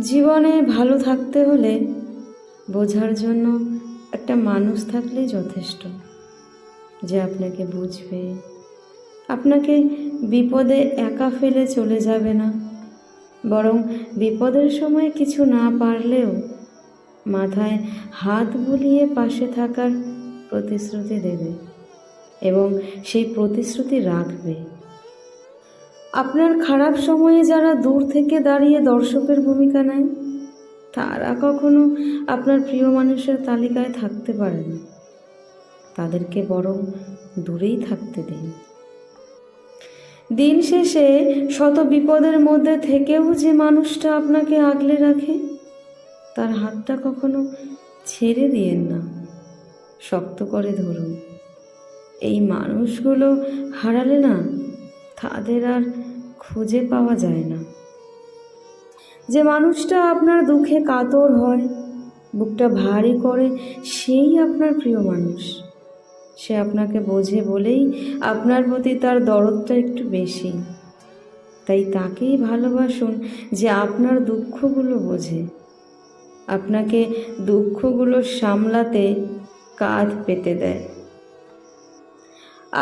জীবনে ভালো থাকতে হলে বোঝার জন্য একটা মানুষ থাকলেই যথেষ্ট। যে আপনাকে বুঝবে। আপনাকে বিপদে একা ফেলে চলে যাবে না। বরং বিপদের সময় কিছু না পারলেও মাথায় হাত বুলিয়ে পাশে থাকার প্রতিশ্রুতি দেবে এবং সেই প্রতিশ্রুতি রাখবে। আপনার খারাপ সময়ে যারা দূর থেকে দাঁড়িয়ে দর্শকের ভূমিকা নেয়, তারা কখনো আপনার প্রিয় মানুষের তালিকায় থাকতে পারে না। তাদেরকে বরং দূরেই থাকতে দিন। দিন শেষে শত বিপদের মধ্যে থেকেও যে মানুষটা আপনাকে আগলে রাখে, তার হাতটা কখনো ছেড়ে দিয়েন না। শক্ত করে ধরুন, এই মানুষগুলো হারালে না তাদের আর খুঁজে পাওয়া যায় না। যে মানুষটা আপনার দুঃখে কাতর হয়, বুকটা ভারী করে, সেই আপনার প্রিয় মানুষ। সে আপনাকে বোঝে বলেই আপনার প্রতি তার দরদটা একটু বেশি। তাই তাকেই ভালোবাসুন যে আপনার দুঃখগুলো বোঝে। আপনাকে দুঃখগুলো সামলাতে কাঁধ পেতে দেয়।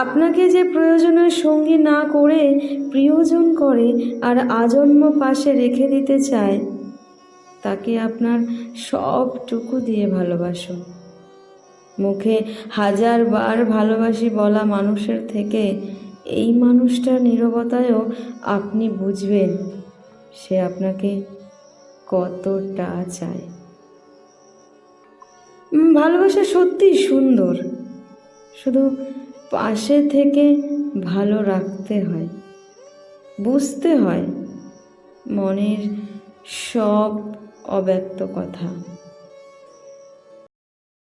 আপনাকে যে প্রয়োজনের সঙ্গী না করে প্রিয়জন করে আর আজন্ম পাশে রেখে দিতে চায়, তাকে আপনার সবটুকু দিয়ে ভালোবাসো। মুখে হাজার বার ভালোবাসি বলা মানুষের থেকে, এই মানুষটার নীরবতায়ও আপনি বুঝবেন সে আপনাকে কতটা চায়। ভালোবাসা সত্যিই সুন্দর। শুধু পাশে থেকে ভালো রাখতে হয়। বুঝতে হয় মনের সব অব্যক্ত কথা।